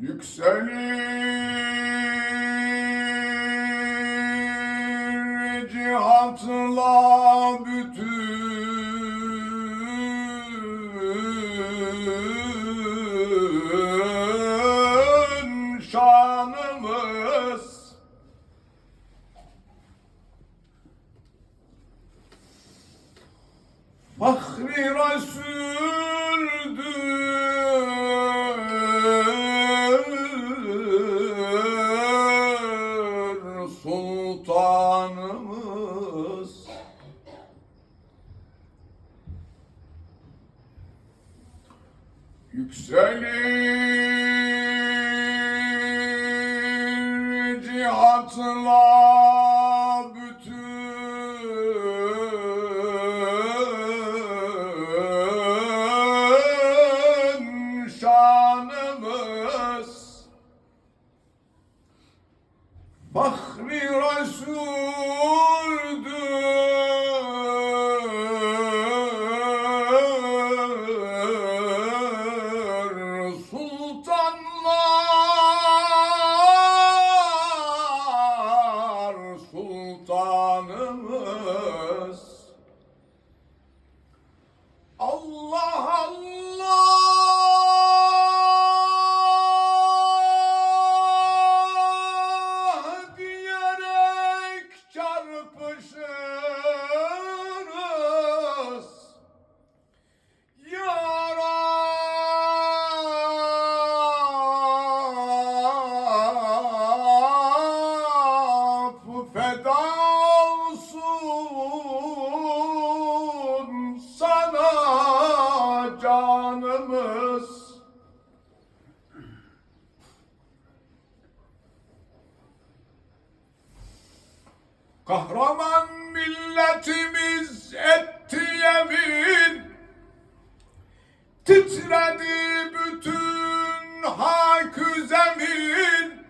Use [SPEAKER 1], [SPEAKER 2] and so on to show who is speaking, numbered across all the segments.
[SPEAKER 1] Yükselir cihatla bütün şanımız. Fahri Resul'dür Yükselir cihatla sultanımız Kahraman milletimiz etti yemin. Titredi bütün haykü zemin.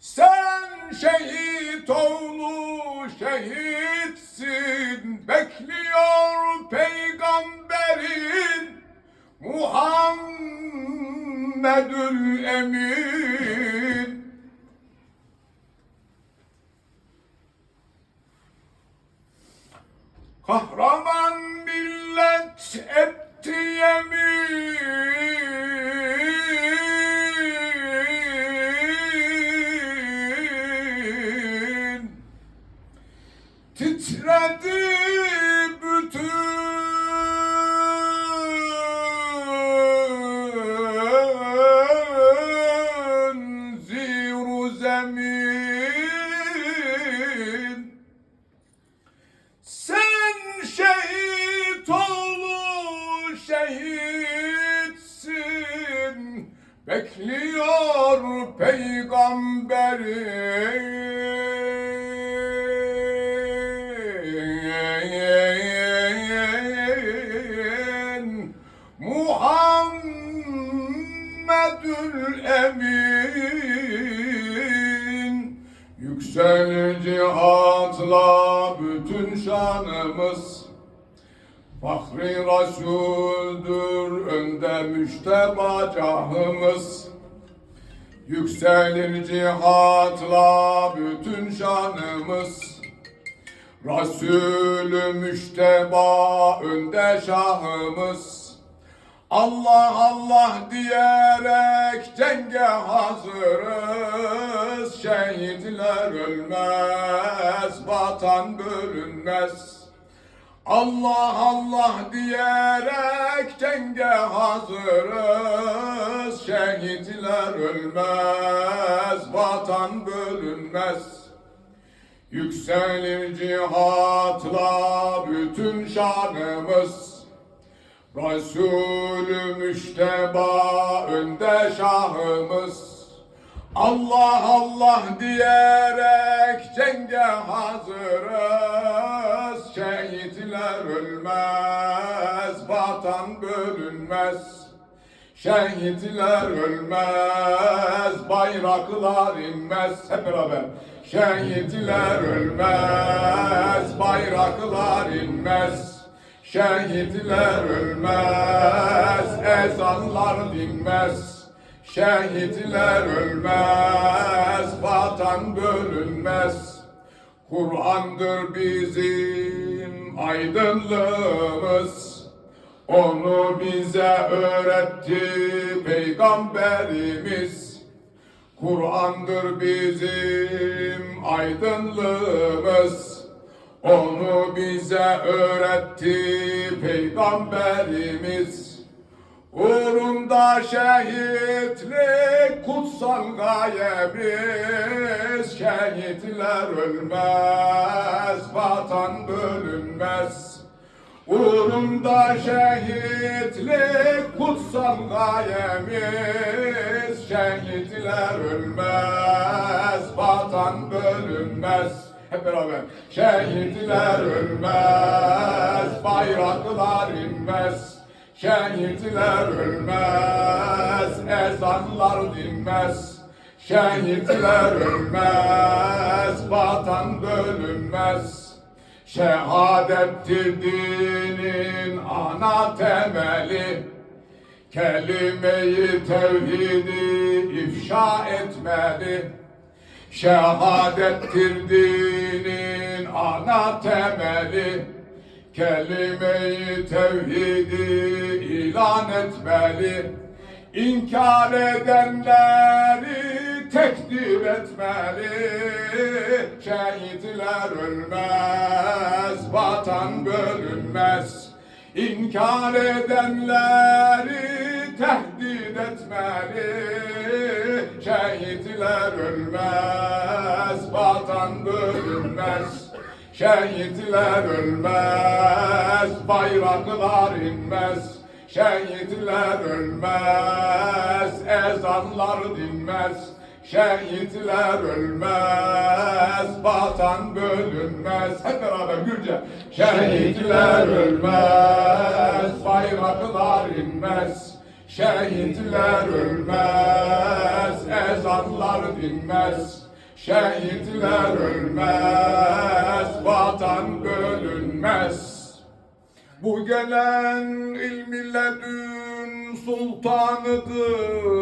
[SPEAKER 1] Sen şehit oğlu şehitsin. Bekliyor peygamberin Muhammedül Emin Kahraman millet etti yemin. Titredi Bekliyor peygamberin Muhammedül Emin. Yükselir cihatla bütün şanımız Fahri Resul'dür önde müşteba cahımız Yükselir cihatla bütün şanımız. Resulü müşteba önde şahımız. Allah Allah diyerek cenge hazırız. Şehitler ölmez, vatan bölünmez Allah Allah diyerek cenge hazırız. Şehitler ölmez, vatan bölünmez. Yükselir cihatla bütün şanımız. Resulü müşteba önde şahımız. Allah Allah diyerek cenge hazırız Şehitler ölmez, vatan bölünmez. Şehitler ölmez, bayraklar inmez. Hep beraber. Şehitler ölmez, bayraklar inmez. Şehitler ölmez, ezanlar dinmez. Şehitler ölmez, vatan bölünmez. Kur'an'dır bizim aydınlığımız. Onu bize öğretti Peygamberimiz. Kur'an'dır bizim aydınlığımız. Onu bize öğretti Peygamberimiz. Uğrunda şehitlik kutsal gayemiz Şehitler ölmez, Uğrunda şehitlik kutsal gayemiz Şehitler ölmez, vatan bölünmez Hep beraber Şehitler ölmez, bayraklar inmez Şehitler ölmez, ezanlar dinmez. Şehitler ölmez, vatan bölünmez. Şehadettir dinin ana temeli. Kelimeyi tevhidi ifşa etmeli. Şehadettir dinin ana temeli. Kelime-i tevhidi ilan etmeli. İnkar edenleri tekdir etmeli. Şehitler ölmez, vatan bölünmez. İnkar edenleri tehdit etmeli. Şehitler ölmez, vatan bölünmez. Şehitler ölmez, bayraklar inmez. Şehitler ölmez, ezanlar dinmez. Şehitler ölmez, vatan bölünmez. Hep beraber Gürce. Şehitler ölmez, bayraklar inmez. Şehitler ölmez, ezanlar dinmez. Şehitler ölmez, vatan bölünmez. Bu gelen ilmiledün sultanıdır.